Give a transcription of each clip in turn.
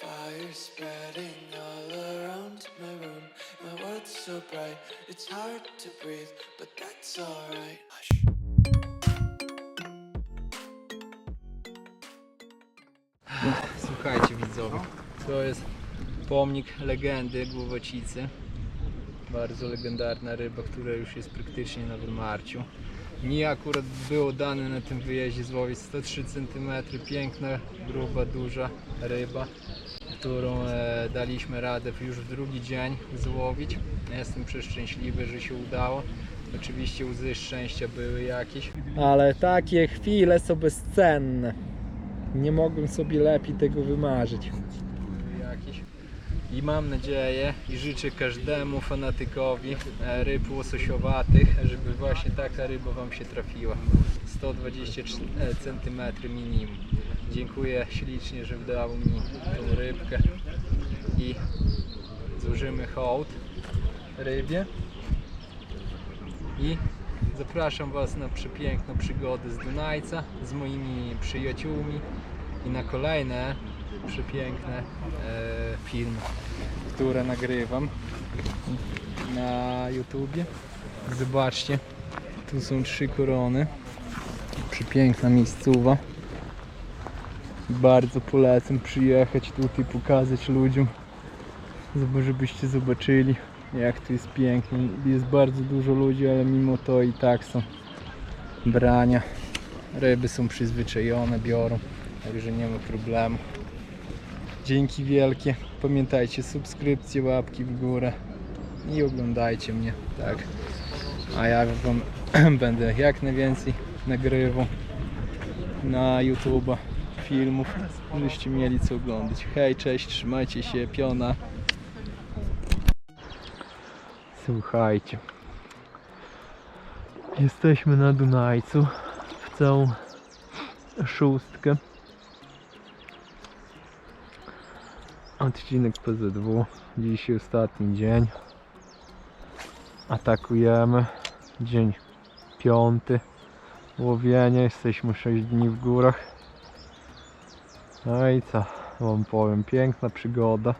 Fire spreading all around my room. My world's so bright, it's hard to breathe, but that's alright. Słuchajcie widzowie, to jest pomnik legendy głowacicy. Bardzo legendarna ryba, która już jest praktycznie na wymarciu. Mi akurat było dane na tym wyjeździe złowić 103 cm, piękna, gruba, duża ryba, którą e, daliśmy radę już w drugi dzień złowić. Jestem przeszczęśliwy, że się udało. Oczywiście łzy szczęścia były jakieś. Ale takie chwile są bezcenne. Nie mogłem sobie lepiej tego wymarzyć. I mam nadzieję i życzę każdemu fanatykowi e, ryb łososiowatych, żeby właśnie taka ryba Wam się trafiła. 120 cm minimum. Dziękuję ślicznie, że dał mi tą rybkę i złożymy hołd rybie. I zapraszam Was na przepiękną przygodę z Dunajca z moimi przyjaciółmi i na kolejne przepiękne e, filmy, które nagrywam na YouTubie. Zobaczcie, tu są trzy korony. Przepiękna miejscowa. Bardzo polecam przyjechać tutaj, pokazać ludziom, żeby- żebyście zobaczyli jak tu jest pięknie. Jest bardzo dużo ludzi, ale mimo to i tak są brania. Ryby są przyzwyczajone, biorą, także nie ma problemu. Dzięki wielkie. Pamiętajcie, subskrypcje, łapki w górę i oglądajcie mnie, tak. A ja wam będę jak najwięcej nagrywał na YouTube'a filmów, żebyście mieli co oglądać. Hej, cześć, trzymajcie się, piona. Słuchajcie. Jesteśmy na Dunajcu w całą szóstkę. Odcinek PZW. Dzisiaj ostatni dzień. Atakujemy. Dzień piąty. Łowienie. Jesteśmy 6 dni w górach. No i co wam powiem. Piękna przygoda.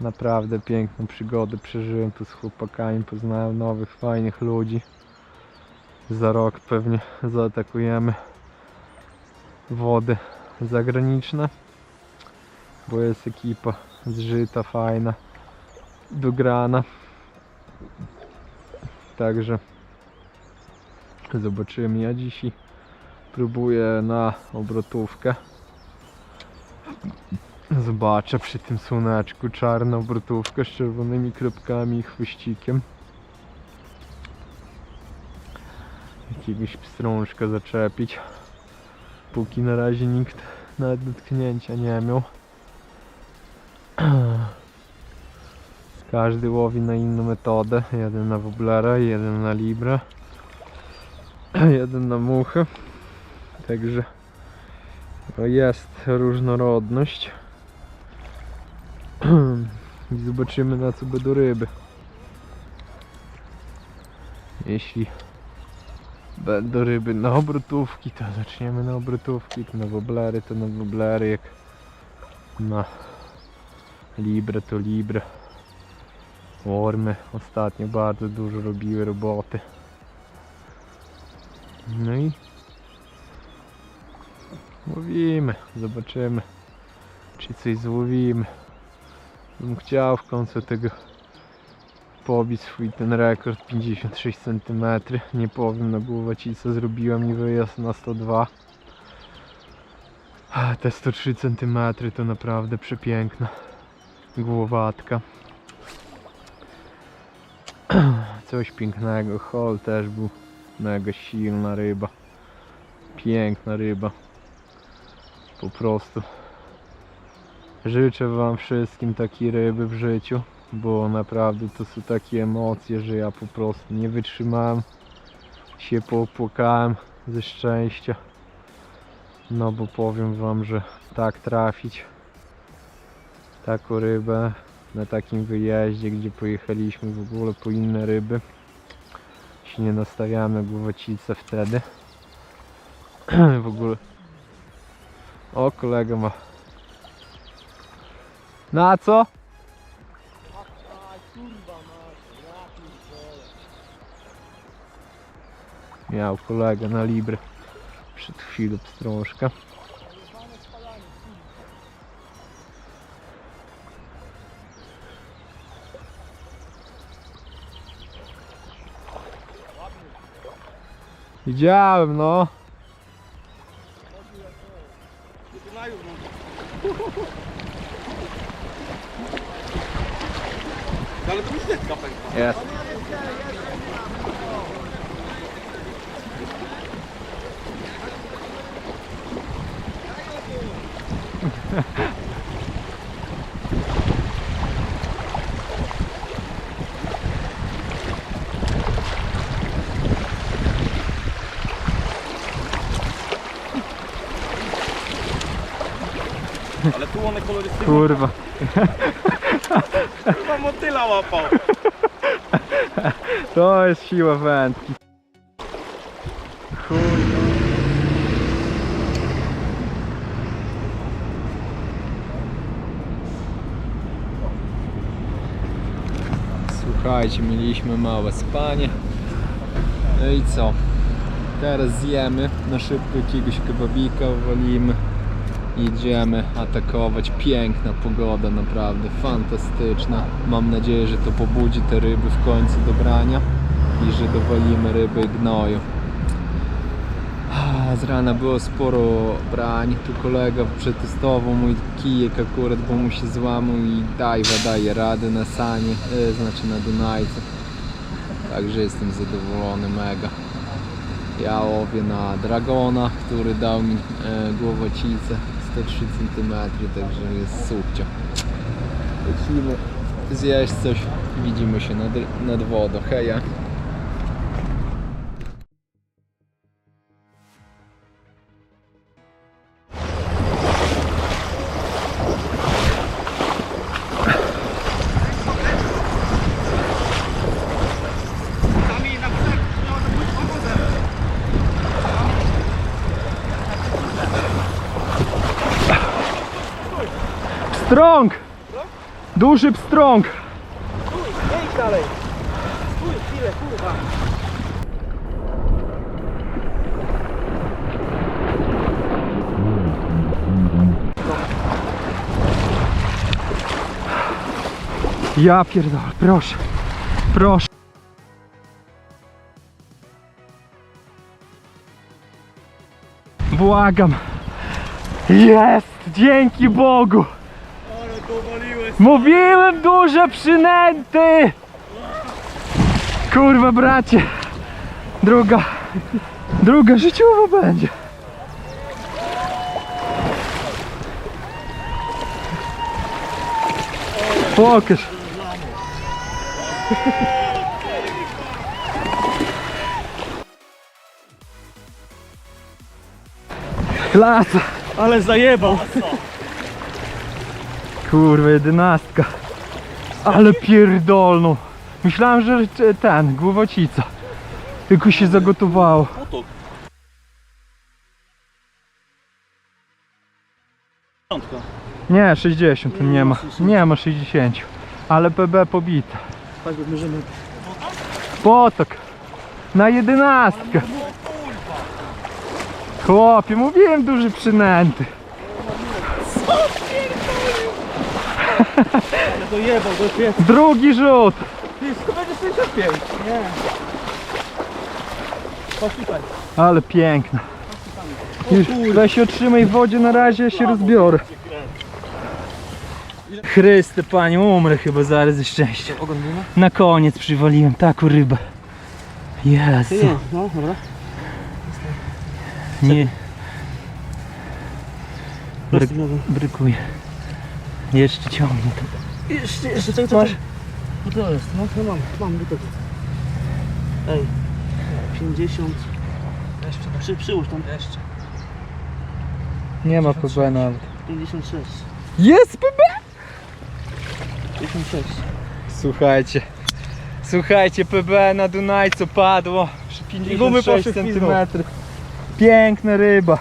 Naprawdę piękną przygodę przeżyłem tu z chłopakami. Poznałem nowych, fajnych ludzi. Za rok pewnie zaatakujemy wody zagraniczne bo jest ekipa zżyta, fajna, dograna. Także zobaczymy. Ja dzisiaj próbuję na obrotówkę. Zobaczę przy tym słoneczku czarna obrotówka z czerwonymi kropkami i chwyścikiem. Jakiegoś pstrążka zaczepić. Póki na razie nikt nawet dotknięcia nie miał. Każdy łowi na inną metodę. Jeden na woblera, jeden na librę, jeden na muchę. Także jest różnorodność. I zobaczymy na co będą ryby. Jeśli będą ryby na obrotówki, to zaczniemy na obrotówki, na woblery to na woblery, jak na Libre to Libre. Ormy ostatnio bardzo dużo robiły roboty. No i łowimy, zobaczymy czy coś złowimy. Bym chciał w końcu tego pobić swój ten rekord 56 cm. Nie powiem na głowacica zrobiłem i wyjazd na 102. A te 103 cm to naprawdę przepiękna głowatka. Coś pięknego. Hol też był mega silna ryba. Piękna ryba. Po prostu. Życzę wam wszystkim takiej ryby w życiu. bo naprawdę to są takie emocje, że ja po prostu nie wytrzymałem, się popłakałem ze szczęścia. No bo powiem wam, że tak trafić taką rybę na takim wyjeździe, gdzie pojechaliśmy w ogóle po inne ryby. Się nie nastawiałem na głowacicę wtedy. w ogóle. O, kolega ma. Na co? Miał kolega na Libre przed chwilą pstrążka. Widziałem no. Ale to mi setka pękła. Jest. Ale kolorystycznie Kurwa. chyba motyla łapał. To jest siła wędki. Chuj. Słuchajcie, mieliśmy małe spanie. No i co? Teraz zjemy na szybko jakiegoś kebabika, walimy. Idziemy atakować. Piękna pogoda, naprawdę fantastyczna. Mam nadzieję, że to pobudzi te ryby w końcu do brania i że dowalimy ryby gnoju. Z rana było sporo brań. Tu kolega przetestował mój kijek akurat, bo mu się złamał i dajwa daje radę na sanie, e, znaczy na Dunajce. Także jestem zadowolony mega. Ja łowię na Dragona, który dał mi e, głowacicę 103 cm, także jest subcio. Lecimy zjeść coś, widzimy się nad, nad wodą. Heja! Pstrąg! Duży pstrąg! Stój, nie idź dalej. Stój chwilę, kurwa. Ja proszę, proszę. Błagam. Jest! Dzięki Bogu! Mówiłem duże przynęty! Kurwa bracie! Druga, druga życiowa będzie. Pokaż. Klasa! Ale zajebał. Kurwa, jedenastka. Ale pierdolną. Myślałem, że ten, głowocica. Tylko się zagotowało. Potok. Nie, 60 nie ma. Nie ma 60. Ale PB pobite. Tak. Potok. Na jedenastkę. Chłopie, mówiłem duży przynęty. Ale dojebał, to jest. Drugi rzut. Ty, skąd będzie 65? Nie. Tutaj. Ale piękna. Już weź się otrzymaj w wodzie na razie, ja się rozbiorę. Chryste panie, umrę chyba zaraz ze szczęścia. Ma? Na koniec przywaliłem taką rybę. Jezu. no dobra. Nie, nogą. brykuje. Jeszcze ciągnie to. Jeszcze, jeszcze, czekaj, czekaj. No to jest, no to mam, mam butek. Ej, 50. Jeszcze, przy, przyłóż tam. Jeszcze. Nie ma PB nawet. 56. Jest PB! 56. Słuchajcie. Słuchajcie, PB na Dunajcu padło. Przy gumy 56 poszły w pizdu. cm. Piękna ryba.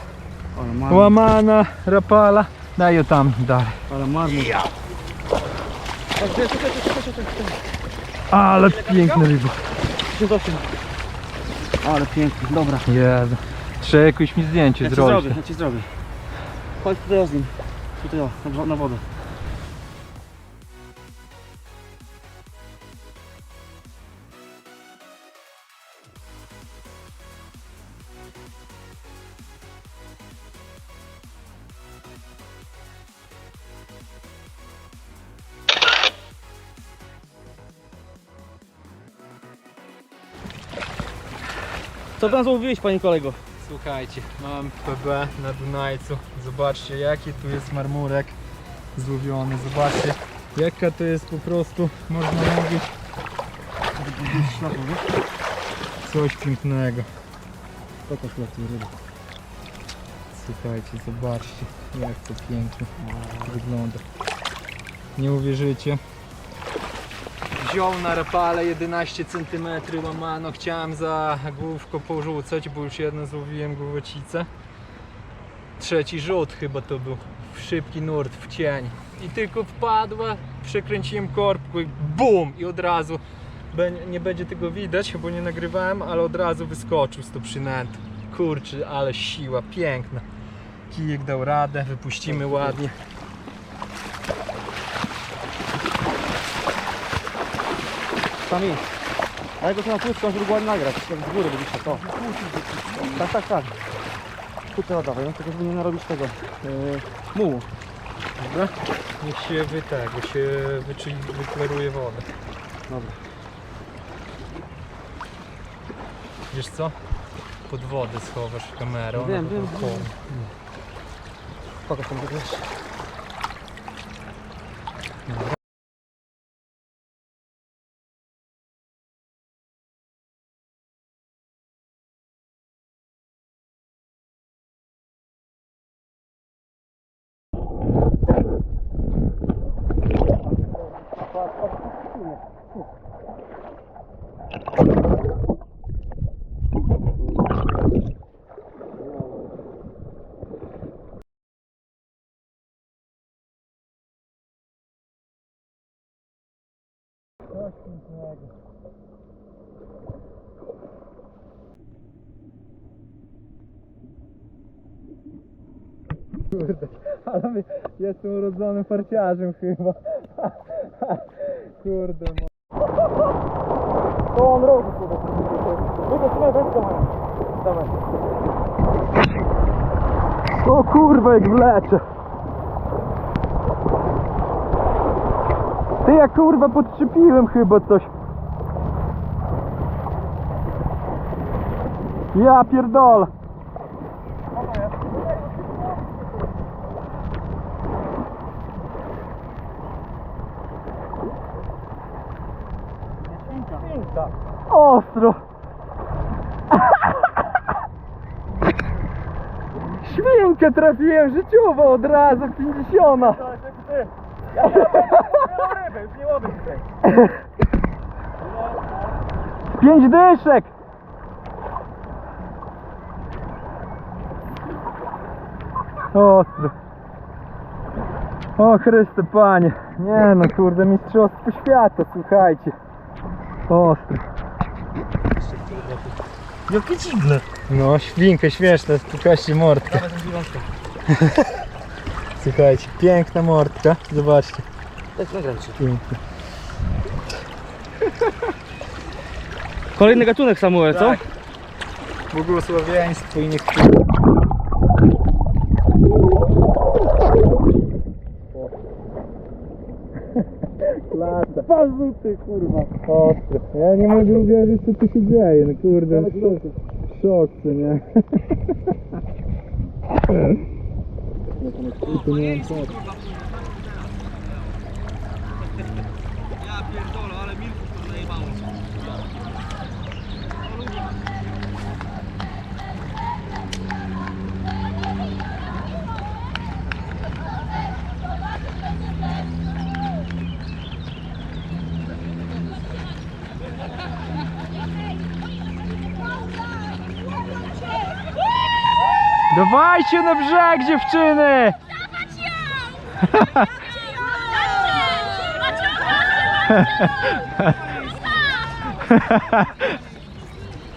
Łamana, rapala. Daj ją tam dalej. Ale marmur. Ale piękna ryba. 58. Ale piękny, dobra. Jezu. Trzeba jakoś mi zdjęcie Ja ci zrobić. zrobię, ja ci zrobię. Chodź tutaj z nim. Tutaj o, na wodę. Co pan złowiłeś, panie kolego? Słuchajcie, mam PB na Dunajcu. Zobaczcie jaki tu jest marmurek złowiony. Zobaczcie jaka to jest po prostu, można mówić, coś pięknego. Pokaż ryby. Słuchajcie, zobaczcie jak to pięknie wygląda. Nie uwierzycie. Wziął na rapale 11 cm łamano. Chciałem za główko porzucać, bo już jedno złowiłem głowocicę. Trzeci rzut chyba to był. Szybki nurt w cień. I tylko wpadła, przekręciłem korbku i BUM! I od razu, nie będzie tego widać, bo nie nagrywałem, ale od razu wyskoczył z to przynęty. Kurczę, ale siła, piękna. Kijek dał radę, wypuścimy ładnie. Sami. Ale go na płytką, żeby ładnie nagrać. Jak z góry byliście, to. Tak, tak, tak. Tutaj oddawaj, no tylko żeby nie narobić tego. Yy, mułu. Dobra? Niech się wy tego, się wyczy, wykleruje wodę. Dobra. Wiesz co? Pod wodę schowasz kamerę. Wiem, wiem, koło. Pokaż tam tego. Kurde, ale jestem urodzonym farciarzem chyba. Kurde, mo- To on robi kurde. Tylko trzymaj wędkę. Dawaj. O kurwa jak wleczę. Ty ja kurwa podczepiłem chyba coś. Ja pierdolę. Ostro. Świnkę trafiłem życiowo od razu, 50. Pięć dyszek. Ostro. O Chryste Panie. Nie no kurde, mistrzostwo świata, słuchajcie. Ostro. Jakie dziwne. No, świnka śmieszna, pokażcie mordkę. Dziewiątkę. Słuchajcie, piękna mordka. Zobaczcie, Tak, nagrajcie. piękna. Kolejny gatunek Samuel, co? Tak. Błogosławieństwo i niech Klasa. Pazu ty kurwa. Ostro. Ja nie mogę uwierzyć co tu się dzieje, no kurde. Szok, co nie? To nie mam co. Ja pierdolę, ale Dawajcie na brzeg dziewczyny!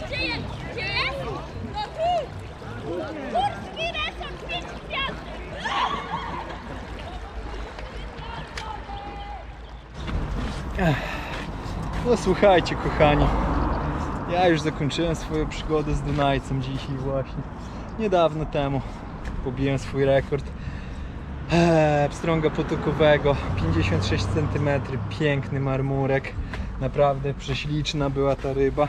Gdzie jest? Gdzie jest? No tu! Górski resort, pięć gwiazdek! No słuchajcie kochani, ja już zakończyłem swoją przygodę z Dunajcem dzisiaj właśnie. Niedawno temu pobiłem swój rekord eee, pstrąga potokowego 56 cm, piękny marmurek. Naprawdę prześliczna była ta ryba.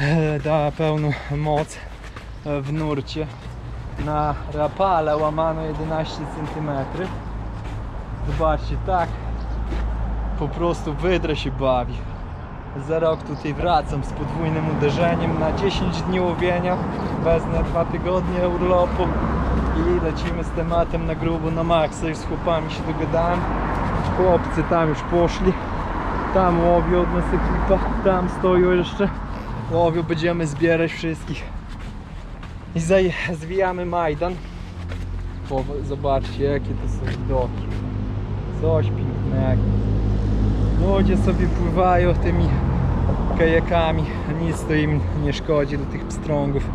Eee, dała pełną moc e, w nurcie. Na rapale łamano 11 cm. Zobaczcie, tak po prostu wydra się bawi. Za rok tutaj wracam z podwójnym uderzeniem na 10 dni łowienia, wezmę 2 tygodnie urlopu i lecimy z tematem na grubo na maksa. Już z chłopami się dogadałem. Chłopcy tam już poszli. Tam łowią od nas ekipa, tam stoją jeszcze. Łowią, będziemy zbierać wszystkich. I zwijamy Majdan. O, zobaczcie jakie to są widoki. Coś pięknego. Ludzie sobie pływają tymi kajakami, nic to im nie szkodzi do tych pstrągów.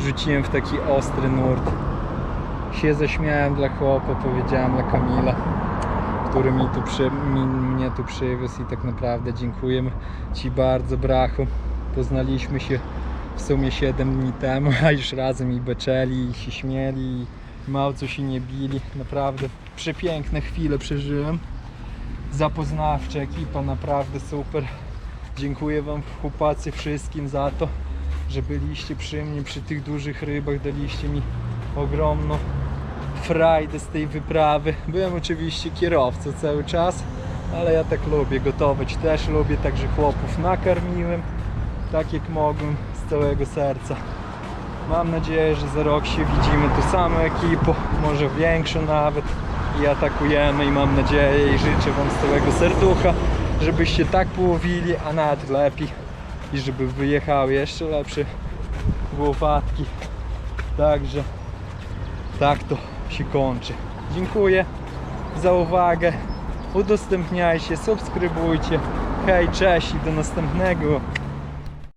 Rzuciłem w taki ostry nurt. Się zaśmiałem dla chłopa, powiedziałem dla Kamila, który mi tu przy, mi, mnie tu przywiózł i tak naprawdę dziękujemy Ci bardzo brachu. Poznaliśmy się w sumie 7 dni temu, a już razem i beczeli, i się śmieli, i mało co się nie bili. Naprawdę przepiękne chwile przeżyłem zapoznawcza ekipa, naprawdę super. Dziękuję Wam chłopacy wszystkim za to, że byliście przy mnie, przy tych dużych rybach, daliście mi ogromną frajdę z tej wyprawy. Byłem oczywiście kierowcą cały czas, ale ja tak lubię gotować, też lubię, także chłopów nakarmiłem tak jak mogłem z całego serca. Mam nadzieję, że za rok się widzimy tu samą ekipą, może większą nawet i atakujemy i mam nadzieję i życzę Wam z całego serducha, żebyście tak połowili, a nawet lepiej i żeby wyjechały jeszcze lepsze łopatki. Także tak to się kończy. Dziękuję za uwagę. Udostępniajcie, subskrybujcie. Hej, cześć i do następnego.